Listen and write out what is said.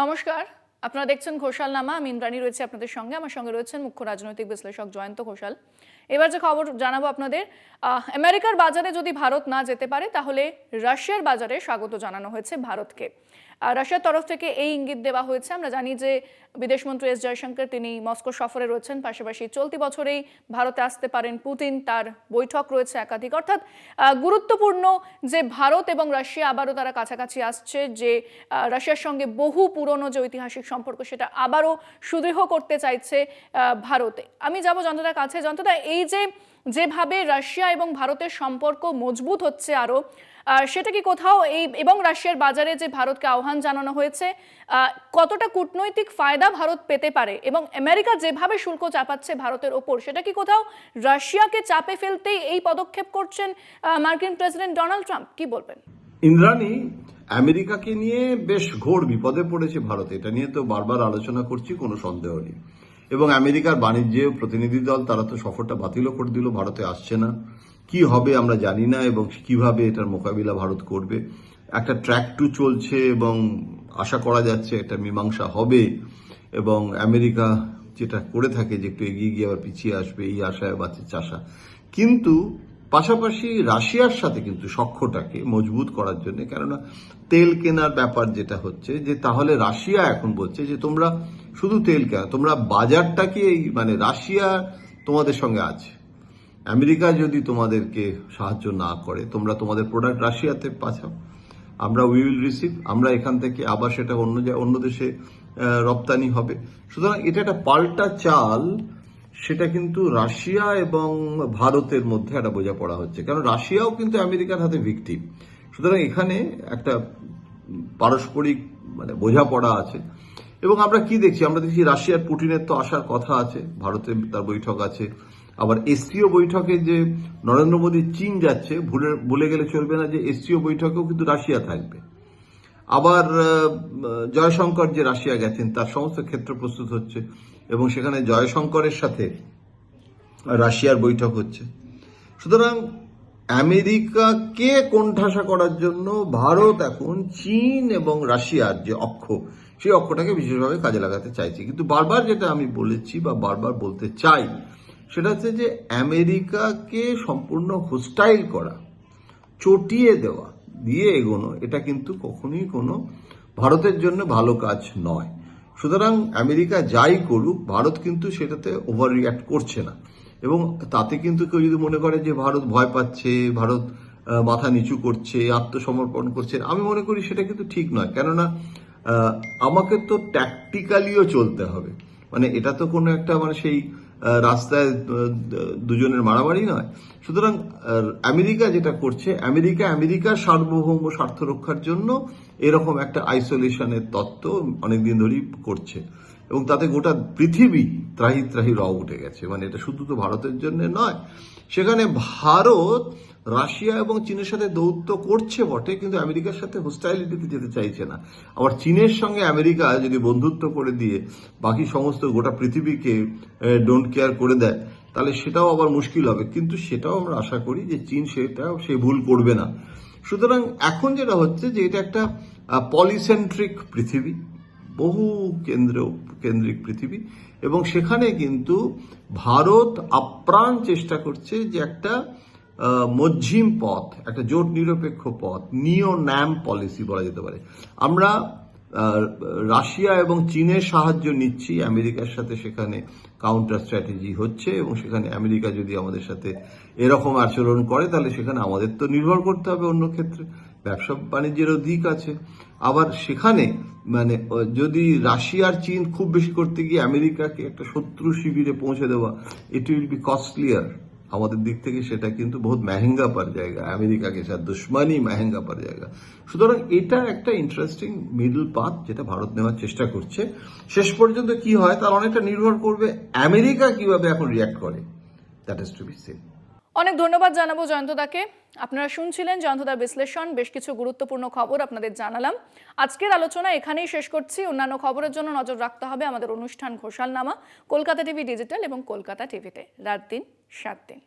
নমস্কার। আপনারা দেখছেন ঘোষাল নামা আমি ইন্দ্রাণী রয়েছে আপনাদের সঙ্গে। আমার সঙ্গে রয়েছেন মুখ্য রাজনৈতিক বিশ্লেষক জয়ন্ত ঘোষাল। এবার যে খবর জানাব আপনাদের আমেরিকার বাজারে যদি ভারত না যেতে পারে, তাহলে রাশিয়ার বাজারে স্বাগত জানানো হয়েছে ভারতকে। রাশিয়ার তরফ থেকে এই ইঙ্গিত দেওয়া হয়েছে। আমরা জানি যে বিদেশমন্ত্রী এস জয়শঙ্কর, তিনি মস্কো সফরে রয়েছেন। পাশাপাশি চলতি বছরেই ভারতে আসতে পারেন পুতিন। তার বৈঠক রয়েছে একাধিক। অর্থাৎ গুরুত্বপূর্ণ যে ভারত এবং রাশিয়া আবারও তারা কাছাকাছি আসছে, যে রাশিয়ার সঙ্গে বহু পুরনো যে ঐতিহাসিক সম্পর্ক, সেটা আবারও সুদৃঢ় করতে চাইছে ভারতে। আমি যাব যন্ত্রদার কাছে। যন্ত্রদা এই যে যেভাবে রাশিয়া এবং ভারতের সম্পর্ক মজবুত হচ্ছে আরও সেটা কি কোথাও এই এবং রাশিয়ার বাজারে যে ভারতকে আহ্বান জানানো হয়েছে কতটা কূটনৈতিক ফায়দা ভারত পেতে পারে এবং আমেরিকা যেভাবে শুল্ক চাপাচ্ছে ভারতের ওপর, সেটা কি কোথাও রাশিয়াকে চাপে ফেলতেই এই পদক্ষেপ করছেন মার্কিন প্রেসিডেন্ট ডোনাল্ড ট্রাম্প? কি বলবেন? ইন্দ্রাণী, আমেরিকাকে নিয়ে বেশ ঘোর বিপদে পড়েছে ভারত। এটা নিয়ে তো বারবার আলোচনা করছি, কোনো সন্দেহ নেই। এবং আমেরিকার বাণিজ্য প্রতিনিধি দল, তারা তো সফরটা বাতিলও করে দিল, ভারতে আসছে না। কি হবে আমরা জানি না, এবং কীভাবে এটার মোকাবিলা ভারত করবে। একটা ট্র্যাক টু চলছে, এবং আশা করা যাচ্ছে একটা মীমাংসা হবে, এবং আমেরিকা যেটা করে থাকে যে একটু এগিয়ে গিয়ে আবার পিছিয়ে আসবে, এই আশায় বাচ্চা চাষা। কিন্তু পাশাপাশি রাশিয়ার সাথে কিন্তু সখ্যটাকে মজবুত করার জন্য, কেননা তেল কেনার ব্যাপার যেটা হচ্ছে যে, তাহলে রাশিয়া এখন বলছে যে, তোমরা শুধু তেল কেনা, তোমরা বাজারটাকে এই মানে রাশিয়া তোমাদের সঙ্গে আছে? আমেরিকা যদি তোমাদেরকে সাহায্য না করে, তোমরা তোমাদের প্রোডাক্ট রাশিয়াতে পাঠাও, আমরা উইল রিসিভ আমরা এখান থেকে আবার সেটা অন্য অন্য দেশে রপ্তানি হবে। সুতরাং এটা একটা পাল্টা চাল সেটা কিন্তু রাশিয়া এবং ভারতের মধ্যে একটা বোঝাপড়া হচ্ছে। কারণ রাশিয়াও কিন্তু আমেরিকার হাতে ভিকটিম সুতরাং এখানে একটা পারস্পরিক মানে বোঝাপড়া আছে। এবং আমরা কি দেখছি? আমরা দেখছি রাশিয়ার পুটিনের তো আসার কথা আছে ভারতে তার বৈঠক আছে। আবার এসসিও বৈঠকে যে নরেন্দ্র মোদী চীন যাচ্ছে, ভুলে ভুলে গেলে চলবে না যে এসসিও বৈঠকেও কিন্তু রাশিয়া থাকবে। আবার জয়শঙ্কর যে রাশিয়া গেছেন, তার সমস্ত ক্ষেত্র প্রস্তুত হচ্ছে এবং সেখানে জয়শঙ্করের সাথে রাশিয়ার বৈঠক হচ্ছে। সুতরাং আমেরিকাকে কোণঠাসা করার জন্য ভারত, এখন চীন এবং রাশিয়ার যে অক্ষ, সেই অক্ষটাকে বিশেষভাবে কাজে লাগাতে চাইছে। কিন্তু বারবার যেটা আমি বলেছি বা বারবার বলতে চাই, সেটা হচ্ছে যে আমেরিকাকে সম্পূর্ণ হোস্টাইল করা, চটিয়ে দেওয়া দিয়ে এগোনো, এটা কিন্তু কখনোই কোনো ভারতের জন্য ভালো কাজ নয়। সুতরাং আমেরিকা যাই করুক, ভারত কিন্তু সেটাতে ওভার রিয়াক্ট করছে না। এবং তাতে কিন্তু কেউ যদি মনে করে যে ভারত ভয় পাচ্ছে, ভারত মাথা নিচু করছে, আত্মসমর্পণ করছে, আমি মনে করি সেটা কিন্তু ঠিক নয়। কেননা আমাকে তো ট্যাকটিক্যালিও চলতে হবে। মানে এটা তো কোনো একটা মানে সেই রাস্তায় দুজনের মারামারি নয়। সুতরাং আমেরিকা যেটা করছে, আমেরিকা আমেরিকার সার্বভৌম স্বার্থ রক্ষার জন্য এরকম একটা আইসোলেশনের তত্ত্ব অনেকদিন ধরেই করছে। এবং তাতে গোটা পৃথিবী ত্রাহি ত্রাহি র উঠে গেছে। মানে এটা শুধু তো ভারতের জন্য নয়। সেখানে ভারত, রাশিয়া এবং চীনের সাথে দৌত্য করছে বটে, কিন্তু আমেরিকার সাথে হোস্টাইলিটিতে যেতে চাইছে না। আবার চীনের সঙ্গে আমেরিকা যদি বন্ধুত্ব করে দিয়ে বাকি সমস্ত গোটা পৃথিবীকে ডোন্ট কেয়ার করে দেয়, তাহলে সেটাও আবার মুশকিল হবে। কিন্তু সেটাও আমরা আশা করি যে চীন সেটাও সে ভুল করবে না। সুতরাং এখন যেটা হচ্ছে যে এটা একটা পলিসেন্ট্রিক পৃথিবী। বহু কেন্দ্র কেন্দ্রিক পৃথিবী, এবং সেখানে কিন্তু ভারত আপ্রাণ চেষ্টা করছে যে একটা মধ্যম পথ, একটা জোট নিরপেক্ষ পথ, নিও ন্যাম পলিসি বলা যেতে পারে। আমরা রাশিয়া এবং চীনের সাহায্য নিচ্ছি, আমেরিকার সাথে সেখানে কাউন্টার স্ট্র্যাটেজি হচ্ছে, এবং সেখানে আমেরিকা যদি আমাদের সাথে এরকম আচরণ করে, তাহলে সেখানে আমাদের তো নির্ভর করতে হবে অন্য ক্ষেত্রে। ব্যবসা বাণিজ্যের দিক আছে। আবার সেখানে মানে যদি রাশিয়ার চীন খুব বেশি করতে গিয়ে আমেরিকাকে একটা শত্রু শিবিরে পৌঁছে দেওয়া ইট উইল বি কস্টলিয়ার আমাদের দিক থেকে সেটা কিন্তু বহুত মেহেঙ্গা পার জায়গা। আমেরিকাকে সাথে দুশ্মনী মেহেঙ্গা পার জায়গা। সুতরাং এটা একটা ইন্টারেস্টিং মিডল পাথ যেটা ভারত নেওয়ার চেষ্টা করছে। শেষ পর্যন্ত কি হয়, তার অনেকটা নির্ভর করবে আমেরিকা কীভাবে এখন রিয়াক্ট করে। That is to be seen অনেক ধন্যবাদ জানাব জয়ন্তদাকে। আপনারা শুনছিলেন জয়ন্তদার বিশ্লেষণ, বেশ কিছু গুরুত্বপূর্ণ খবর আপনাদের জানালাম। আজকের আলোচনা এখানেই শেষ করছি। অন্যান্য খবরের জন্য নজর রাখতে হবে আমাদের অনুষ্ঠান ঘোষালনামা, কলকাতা টিভি ডিজিটাল এবং কলকাতা টিভিতে। রাত দিন, সাত দিন।